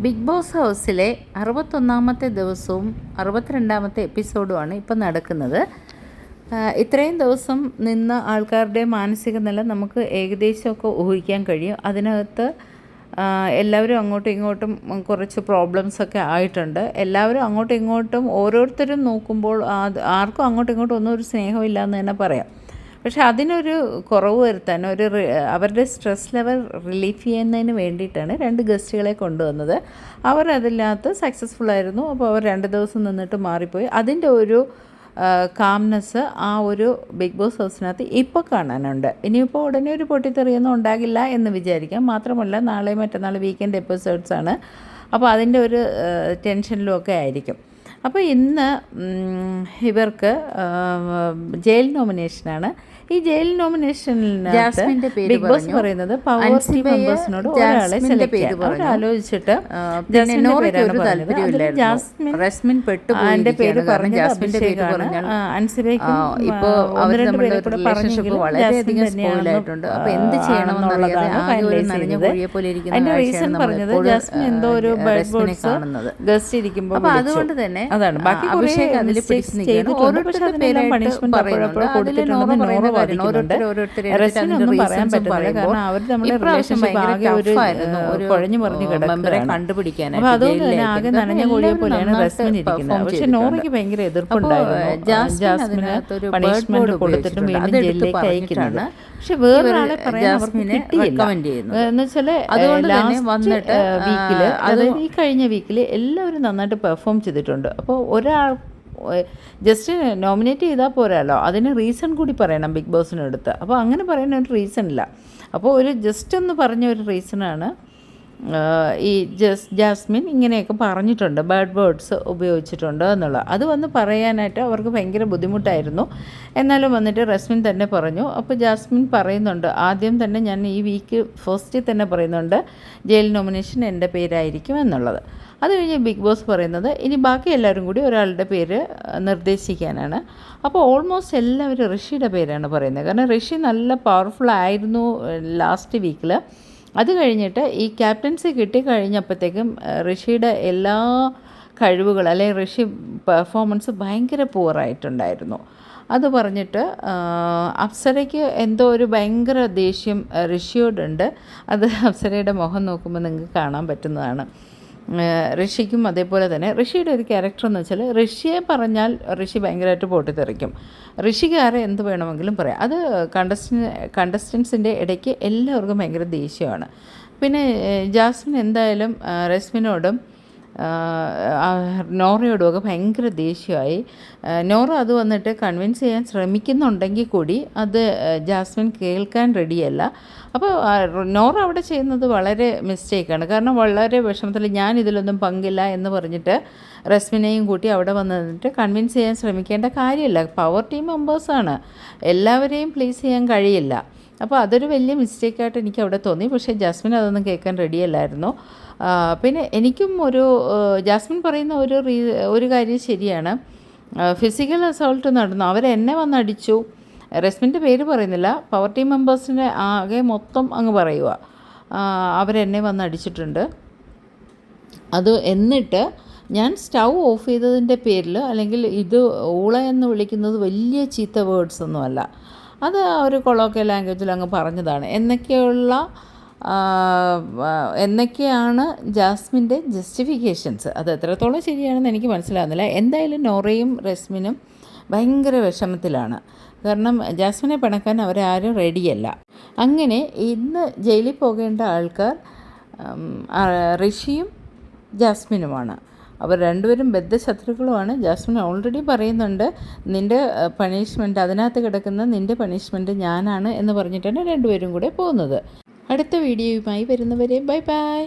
Big boss ഹൗസിലെ അറുപത്തൊന്നാമത്തെ ദിവസവും അറുപത്തിരണ്ടാമത്തെ എപ്പിസോഡുമാണ് ഇപ്പോൾ നടക്കുന്നത്. ഇത്രയും ദിവസം നിന്ന ആൾക്കാരുടെ മാനസിക നില നമുക്ക് ഏകദേശമൊക്കെ ഊഹിക്കാൻ കഴിയും. അതിനകത്ത് എല്ലാവരും അങ്ങോട്ടും ഇങ്ങോട്ടും കുറച്ച് പ്രോബ്ലംസൊക്കെ ആയിട്ടുണ്ട്. എല്ലാവരും അങ്ങോട്ടും ഇങ്ങോട്ടും ഓരോരുത്തരും നോക്കുമ്പോൾ ആർക്കും അങ്ങോട്ടും ഇങ്ങോട്ടും ഒന്നും ഒരു സ്നേഹമില്ല എന്ന് തന്നെ പറയാം. പക്ഷെ അതിനൊരു കുറവ് വരുത്താൻ ഒരു അവരുടെ സ്ട്രെസ് ലെവൽ റിലീഫ് ചെയ്യുന്നതിന് വേണ്ടിയിട്ടാണ് രണ്ട് ഗസ്റ്റുകളെ കൊണ്ടുവന്നത്. അവർ അതിനകത്ത് സക്സസ്ഫുൾ ആയിരുന്നു. അപ്പോൾ അവർ രണ്ട് ദിവസം നിന്നിട്ട് മാറിപ്പോയി. അതിന്റെ ഒരു കാംനെസ് ആ ഒരു ബിഗ് ബോസ് ഹൗസിനകത്ത് ഇപ്പോൾ കാണാനുണ്ട്. ഇനിയിപ്പോൾ ഉടനെ ഒരു പൊട്ടിത്തെറിയൊന്നും ഉണ്ടാകില്ല എന്ന് വിചാരിക്കാം. മാത്രമല്ല നാളെ മറ്റന്നാൾ വീക്കെൻഡ് എപ്പിസോഡ്സാണ് അപ്പോൾ അതിന്റെ ഒരു ടെൻഷനിലും ഒക്കെ ആയിരിക്കും. അപ്പോൾ ഇന്ന് ഇവർക്ക് ജയിൽ നോമിനേഷനാണ് ഈ ജയിൽ നോമിനേഷനിൽ ബിഗ് ബോസ്. പറയുന്നത് പവർ ടീം അൻസിബയെ മെമ്പേഴ്സിനോട് ഒരാളെ സെലക്ട് പേര് ചെയ്യാൻ ആലോചിച്ചിട്ട് ജാസ്മിൻ പേര് ജാസ്മിന്റെ പേര്. പറഞ്ഞാൽ, ഇപ്പോ തമ്മിലുള്ള വളരെയധികം ആയിട്ടുണ്ട്. എന്ത് ഇരിക്കുന്ന അതിന്റെ റീസൺ പറഞ്ഞത് ജാസ്മിൻ എന്തോ ഒരു ആ, ബേർഡ് ബോർഡ്സ് ഗസ്റ്റ് ഇരിക്കുമ്പോൾ അതുകൊണ്ട് തന്നെ, അതാണ്. ബാക്കി അഭിഷേക് അതിൽ പിടിച്ച് നിൽക്കുകയാണ്. ഓരോരുത്തരുടെ പേരായിട്ട് പറയുന്നുണ്ട്. അതിൽ നോറ കൊടുത്തിട്ടുണ്ടെന്ന് പറയാൻ കാരണം അവർ നമ്മുടെ ആകെ ഒരു, കുഴഞ്ഞു മറിഞ്ഞു കണ്ടുപിടിക്കാനായിട്ട് അതുകൊണ്ട് തന്നെ ജയിലിലേക്ക്. ആകെ നനഞ്ഞ കോഴിയെ എല്ലാവരും പോലെയാണ് നന്നായിട്ട് റസ്മിൻ ഇരിക്കുന്നത്. perform പക്ഷെ നോറയ്ക്ക് ഭയങ്കര എതിർപ്പുണ്ടായിരുന്നു. ജാസ്മിന് പണിഷ്മെന്റ് കൊടുത്തിട്ടും വീണ്ടും ജയിലിലേക്ക് പക്ഷെ വേറൊരാളെ പറയാൻ അവർക്ക് ജാസ്മിനെ കിട്ടിയില്ല. എന്ന് വെച്ചാൽ അതുകൊണ്ട് തന്നെ വന്നിട്ട്, വീക്കിൽ അതായത് ഈ കഴിഞ്ഞ വീക്കിൽ എല്ലാവരും നന്നായിട്ട് പെർഫോം ചെയ്തിട്ടുണ്ട്. അപ്പോൾ ഒരാൾ ജസ്റ്റ് നോമിനേറ്റ് ചെയ്താൽ പോരാലോ. അതിന് റീസൺ കൂടി പറയണം ബിഗ് ബോസിനടുത്ത്. അപ്പോൾ അങ്ങനെ പറയുന്ന ഒരു റീസൺ ഇല്ല. അപ്പോൾ ഒരു ജസ്റ്റ് ഒന്ന് പറഞ്ഞ ഒരു റീസണാണ് ഈ ജസ് ജാസ്മിൻ ഇങ്ങനെയൊക്കെ പറഞ്ഞിട്ടുണ്ട് ബേർഡ് വേർഡ്സ് ഉപയോഗിച്ചിട്ടുണ്ട് എന്നുള്ളത് അത് വന്ന് പറയാനായിട്ട് അവർക്ക് ഭയങ്കര ബുദ്ധിമുട്ടായിരുന്നു. എന്നാലും വന്നിട്ട് റസ്മിൻ തന്നെ പറഞ്ഞു. അപ്പോൾ ജാസ്മിൻ പറയുന്നുണ്ട് ആദ്യം തന്നെ ഞാൻ ഈ വീക്ക് ഫസ്റ്റിൽ തന്നെ പറയുന്നുണ്ട് ജയിൽ നോമിനേഷൻ എന്റെ പേരായിരിക്കും എന്നുള്ളത്. അത് കഴിഞ്ഞ് ബിഗ് ബോസ് പറയുന്നത് ഇനി ബാക്കി എല്ലാവരും കൂടി ഒരാളുടെ പേര് നിർദ്ദേശിക്കാനാണ്. അപ്പോൾ ഓൾമോസ്റ്റ് എല്ലാവരും ഋഷിയുടെ പേരാണ് പറയുന്നത്. കാരണം ഋഷി നല്ല പവർഫുൾ ആയിരുന്നു ലാസ്റ്റ് വീക്കിൽ അത് കഴിഞ്ഞിട്ട് ഈ ക്യാപ്റ്റൻസി കിട്ടിക്കഴിഞ്ഞപ്പോഴത്തേക്കും ഋഷിയുടെ എല്ലാ കഴിവുകൾ അല്ലെങ്കിൽ ഋഷി പെർഫോമൻസ് ഭയങ്കര പൂറായിട്ടുണ്ടായിരുന്നു അത് പറഞ്ഞിട്ട് അപ്സരയ്ക്ക് എന്തോ ഒരു ഭയങ്കര ദേഷ്യം ഋഷിയോടുണ്ട്. അത് അപ്സരയുടെ മുഖം നോക്കുമ്പോൾ നിങ്ങൾക്ക് കാണാൻ പറ്റുന്നതാണ്. ഋഷിക്കും അതേപോലെ തന്നെ. ഋഷിയുടെ ഒരു ക്യാരക്ടർ എന്ന് വെച്ചാൽ ഋഷിയെ പറഞ്ഞാൽ ഋഷി ഭയങ്കരമായിട്ട് പൊട്ടിത്തെറിക്കും. ഋഷിക്കാരെ എന്ത് വേണമെങ്കിലും പറയാം. അത് കണ്ടസ്റ്റൻ കണ്ടസ്റ്റൻസിന്റെ ഇടയ്ക്ക് എല്ലാവർക്കും ഭയങ്കര ദേഷ്യമാണ്. പിന്നെ ജാസ്മിൻ എന്തായാലും റസ്മിനോടും ആ, നോറയോടും ഒക്കെ ഭയങ്കര ദേഷ്യമായി. നോറ അത് വന്നിട്ട് കൺവിൻസ് ചെയ്യാൻ ശ്രമിക്കുന്നുണ്ടെങ്കിൽ കൂടി അത് ജാസ്മിൻ കേൾക്കാൻ റെഡിയല്ല അപ്പോൾ നോറ അവിടെ ചെയ്യുന്നത് വളരെ മിസ്റ്റേക്കാണ് കാരണം വളരെ വിഷമത്തിൽ ഞാൻ ഇതിലൊന്നും പങ്കില്ല എന്ന് പറഞ്ഞിട്ട് റസ്മിനെയും കൂട്ടി അവിടെ വന്നിട്ട് കൺവിൻസ് ചെയ്യാൻ ശ്രമിക്കേണ്ട കാര്യമില്ല. പവർ ടീം മെമ്പേഴ്സാണ് എല്ലാവരെയും പ്ലീസ് ചെയ്യാൻ കഴിയില്ല. അപ്പോൾ അതൊരു വലിയ മിസ്റ്റേക്കായിട്ട് എനിക്ക് അവിടെ തോന്നി. പക്ഷേ ജാസ്മിൻ അതൊന്നും കേൾക്കാൻ റെഡിയല്ലായിരുന്നു. പിന്നെ എനിക്കും ഒരു ജാസ്മിൻ പറയുന്ന ഒരു റീ ഒരു കാര്യം ശരിയാണ്. ഫിസിക്കൽ അസോൾട്ട് നടന്നു. അവരെന്നെ വന്നടിച്ചു റെസ്മിന്റെ പേര് പറയുന്നില്ല. പവർ ടീം മെമ്പേഴ്സിന്റെ ആകെ മൊത്തം അങ്ങ് പറയുക. അവരെന്നെ വന്ന് അടിച്ചിട്ടുണ്ട്. അത് എന്നിട്ട് ഞാൻ സ്റ്റൗ ഓഫ് ചെയ്തതിന്റെ പേരിൽ അല്ലെങ്കിൽ ഇത് ഊള എന്ന് വിളിക്കുന്നത് വലിയ ചീത്ത വേർഡ്സ് ഒന്നുമല്ല. അത് ഒരു കൊളോക്കിയൽ ലാംഗ്വേജിൽ അങ്ങ് പറഞ്ഞതാണ്. എന്നൊക്കെയുള്ള എന്നൊക്കെയാണ് ജാസ്മിന്റെ ജസ്റ്റിഫിക്കേഷൻസ് അത് എത്രത്തോളം ശരിയാണെന്ന് എനിക്ക് മനസ്സിലാകുന്നില്ല എന്തായാലും നോറയും റസ്മിനും ഭയങ്കര വിഷമത്തിലാണ്. കാരണം ജാസ്മിനെ പിണക്കാൻ അവരാരും റെഡിയല്ല അങ്ങനെ ഇന്ന് ജയിലിൽ പോകേണ്ട ആൾക്കാർ ഋഷിയും ജാസ്മിനുമാണ്. അവർ രണ്ടുപേരും ബദ്ധശത്രുക്കളുമാണ്. ജാസ്മിൻ ഓൾറെഡി പറയുന്നുണ്ട് നിന്റെ പണിഷ്മെന്റ് അതിനകത്ത് കിടക്കുന്ന നിന്റെ പണിഷ്മെന്റ് ഞാനാണ് എന്ന് പറഞ്ഞിട്ടാണ് രണ്ടുപേരും കൂടെ പോകുന്നത്. അടുത്ത വീഡിയോയുമായി വരുന്നവരെ ബൈ ബൈ.